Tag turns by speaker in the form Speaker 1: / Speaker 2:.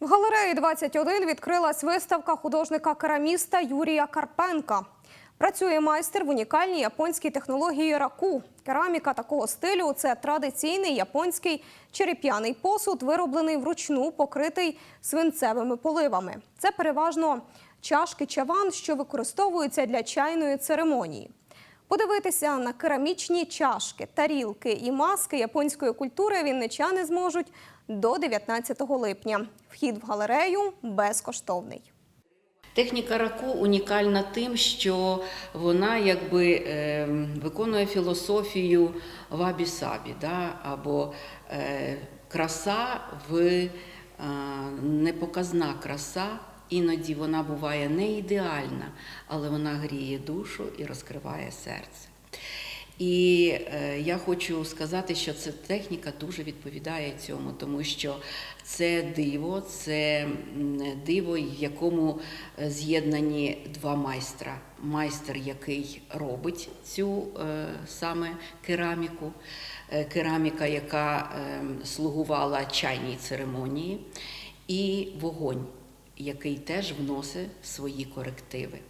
Speaker 1: В галереї 21 відкрилась виставка художника-кераміста Юрія Карпенка. Працює майстер в унікальній японській технології раку. Кераміка такого стилю це традиційний японський череп'яний посуд, вироблений вручну, покритий свинцевими поливами. Це переважно чашки чаван, що використовуються для чайної церемонії. Подивитися на керамічні чашки, тарілки і маски японської культури вінничани зможуть до 19 липня. Вхід в галерею безкоштовний.
Speaker 2: Техніка раку унікальна тим, що вона якби е, виконує філософію вабі-сабі, да? або е, краса в е, непоказна краса. Іноді вона буває не ідеальна, але вона гріє душу і розкриває серце. І е, я хочу сказати, що ця техніка дуже відповідає цьому, тому що це диво, це диво, в якому е, з'єднані два майстра. Майстер, який робить цю е, саме кераміку, е, кераміка, яка е, слугувала чайній церемонії, і вогонь, який теж вносить свої корективи.